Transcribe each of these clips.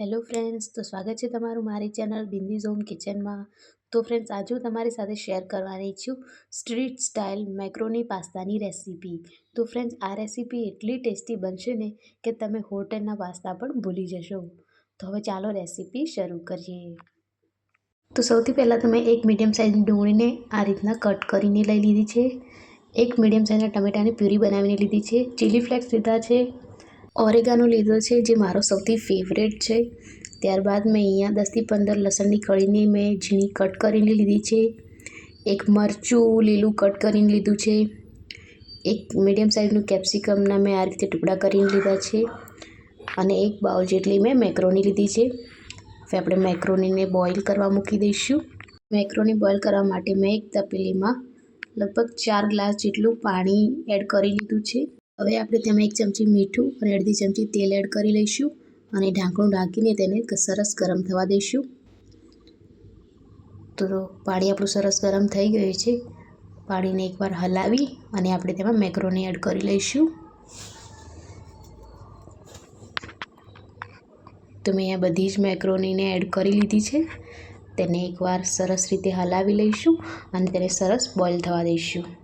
Hello friends તો સ્વાગત છે તમારું મારી ચેનલ બિંદીઝ હોમ કિચનમાં. તો ફ્રેન્ડ્સ આજે હું તમારી સાથે શેર કરવાની છું સ્ટ્રીટ સ્ટાઇલ મેક્રોની પાસ્તાની રેસીપી તો ફ્રેન્ડ્સ આ રેસીપી એટલી ટેસ્ટી બનશે ને કે તમે હોટલના પાસ્તા પણ ભૂલી જશો. તો હવે ચાલો રેસીપી શરૂ કરીએ. તો સૌથી પહેલાં તો મેં એક મીડિયમ સાઇઝની ડુંગળીને આ રીતના કટ કરીને લઈ લીધી છે. એક મીડિયમ સાઇઝના ટમેટાની પ્યુરી બનાવીને લીધી છે. ચીલી ફ્લેક્સ લીધા છે. ઓરેગાનો લીધો છે, જે મારો સૌથી ફેવરેટ છે. ત્યારબાદ મેં અહીંયા દસથી પંદર લસણની કળીને મેં ઝીણી કટ કરીને લીધી છે. એક મરચું લીલું કટ કરીને લીધું છે. એક મીડિયમ સાઇઝનું કેપ્સિકમના મેં આ રીતે ટુકડા કરીને લીધા છે. અને એક બાઉલ જેટલી મેં મેક્રોની લીધી છે. હવે આપણે મેક્રોનીને બોઇલ કરવા મૂકી દઈશું. મેક્રોની બોઇલ કરવા માટે મેં એક તપેલીમાં લગભગ ચાર ગ્લાસ જેટલું પાણી એડ કરી લીધું છે. હવે આપણે તેમાં એક ચમચી મીઠું અને અડધી ચમચી તેલ એડ કરી લઈશું અને ઢાંકણું ઢાંકીને તેને સરસ ગરમ થવા દઈશું. તો પાણી આપણું સરસ ગરમ થઈ ગયું છે. પાણીને એકવાર હલાવી અને આપણે તેમાં મેક્રોની એડ કરી લઈશું. તો મેં આ બધી જ મેક્રોનીને એડ કરી લીધી છે. તેને એકવાર સરસ રીતે હલાવી લઈશું અને તેને સરસ બોઇલ થવા દઈશું.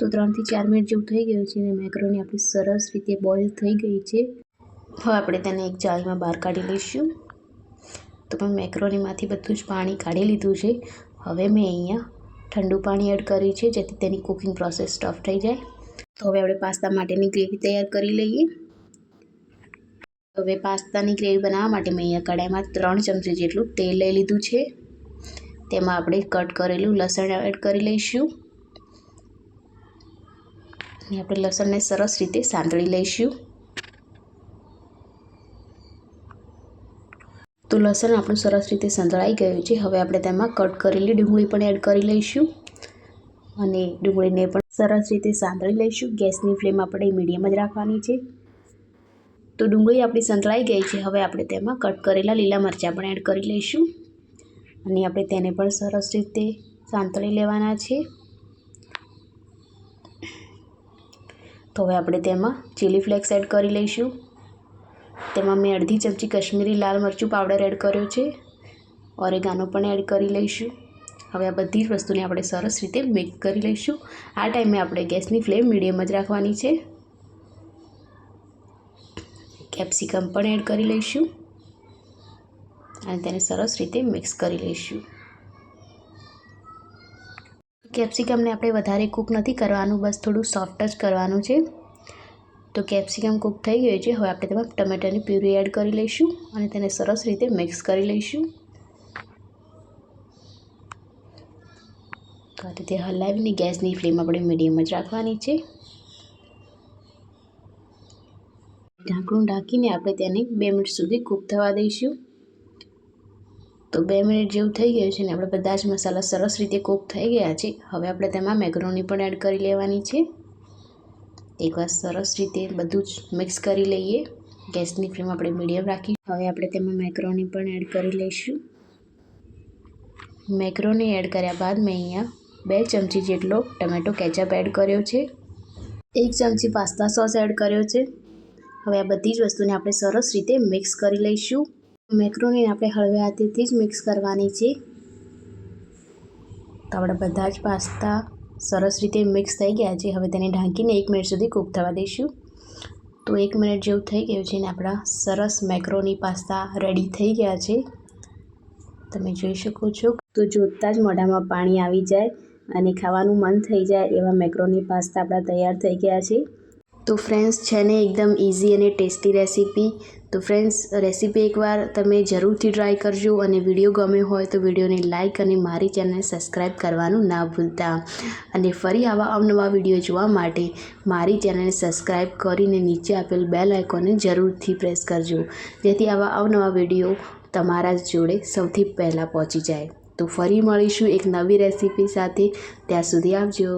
તો ત્રણથી ચાર મિનિટ જેવું થઈ ગયું છે અને મેક્રોની આપણી સરસ રીતે બોઇલ થઈ ગઈ છે. હવે આપણે તેને એક જાળીમાં બહાર કાઢી લઈશું. તો મેં મેક્રોનીમાંથી બધું જ પાણી કાઢી લીધું છે. હવે મેં અહીંયા ઠંડુ પાણી એડ કર્યું છે, જેથી તેની કુકિંગ પ્રોસેસ સ્ટફ થઈ જાય. તો હવે આપણે પાસ્તા માટેની ગ્રેવી તૈયાર કરી લઈએ. હવે પાસ્તાની ગ્રેવી બનાવવા માટે મેં અહીંયા કડાઈમાં ત્રણ ચમચી જેટલું તેલ લઈ લીધું છે. તેમાં આપણે કટ કરેલું લસણ એડ કરી લઈશું. અને આપણે લસણને સરસ રીતે સાંતળી લઈશું. તો લસણ આપણું સરસ રીતે સંતળાઈ ગયું છે. હવે આપણે તેમાં કટ કરેલી ડુંગળી પણ એડ કરી લઈશું અને ડુંગળીને પણ સરસ રીતે સાંતળી લઈશું. ગેસની ફ્લેમ આપણે મીડિયમ જ રાખવાની છે. તો ડુંગળી આપણી સંતળાઈ ગઈ છે. હવે આપણે તેમાં કટ કરેલા લીલા મરચાં પણ એડ કરી લઈશું અને આપણે તેને પણ સરસ રીતે સાંતળી લેવાના છે. તો હવે આપણે તેમાં ચીલી ફ્લેક્સ એડ કરી લઈશું. તેમાં મેં અડધી ચમચી કશ્મીરી લાલ મરચું પાવડર એડ કર્યો છે. ઓરેગાનો પણ એડ કરી લઈશું. હવે આ બધી જ વસ્તુને આપણે સરસ રીતે મિક્સ કરી લઈશું. આ ટાઈમે આપણે ગેસની ફ્લેમ મીડિયમ જ રાખવાની છે. કેપ્સિકમ પણ એડ કરી લઈશું. અને તેને સરસ રીતે મિક્સ કરી લઈશું. કેપ્સિકમને આપણે વધારે કૂક નથી કરવાનું, બસ થોડું સોફ્ટ જ કરવાનું છે. તો કેપ્સિકમ કૂક થઈ ગયું છે, હવે આપણે તેમાં ટમેટાની પ્યુરી એડ કરી લઈશું અને તેને સરસ રીતે મિક્સ કરી લઈશું. તે હલાવીને ગેસની ફ્લેમ આપણે મીડિયમ જ રાખવાની છે. ઢાંકણું ઢાંકીને આપણે તેને બે મિનિટ સુધી કૂક થવા દઈશું. તો બે મિનિટ જેવું થઈ ગયું છે ને આપણે બધા જ મસાલા સરસ રીતે કૂક થઈ ગયા છે. હવે આપણે તેમાં મેગ્રોની પણ એડ કરી લેવાની છે. એકવાર સરસ રીતે બધું જ મિક્સ કરી લઈએ. ગેસની ફ્લેમ આપણે મીડિયમ રાખી. હવે આપણે તેમાં મેક્રોની પણ એડ કરી લઈશું. મેક્રોની એડ કર્યા બાદ મેં અહીંયા બે ચમચી જેટલો ટમેટો કેચઅપ એડ કર્યો છે. એક ચમચી પાસ્તા સોસ એડ કર્યો છે. હવે આ બધી જ વસ્તુને આપણે સરસ રીતે મિક્સ કરી લઈશું. મેક્રોનીને આપણે હળવે હાથેથી જ મિક્સ કરવાની છે. તો આપણા બધા જ પાસ્તા સરસ રીતે મિક્સ થઈ ગયા છે. હવે તેને ઢાંકીને એક મિનિટ સુધી કૂક થવા દઈશું. તો એક મિનિટ જેવું થઈ ગયું છે ને આપણા સરસ મેક્રોની પાસ્તા રેડી થઈ ગયા છે. તમે જોઈ શકો છો તો જોતાં જ મોઢામાં પાણી આવી જાય અને ખાવાનું મન થઈ જાય એવા મેક્રોની પાસ્તા આપણા તૈયાર થઈ ગયા છે. તો ફ્રેન્ડ્સ છે ને, એકદમ ઇઝી અને ટેસ્ટી રેસીપી તો ફ્રેન્ડ્સ રેસીપી એકવાર તમે જરૂરથી ટ્રાય કરજો અને વીડિયો ગમે હોય તો વિડીયોને લાઇક અને મારી ચેનલને સબસ્ક્રાઈબ કરવાનું ના ભૂલતા. અને ફરી આવા અવનવા વીડિયો જોવા માટે મારી ચેનલને સબસ્ક્રાઈબ કરીને નીચે આપેલ બેલ આઇકોનને જરૂરથી પ્રેસ કરજો. જેથી આવા અવનવા વીડિયો તમારા જોડે સૌથી પહેલાં પહોંચી જાય. તો ફરી મળીશું એક નવી રેસીપી સાથે. ત્યાં સુધી આવજો.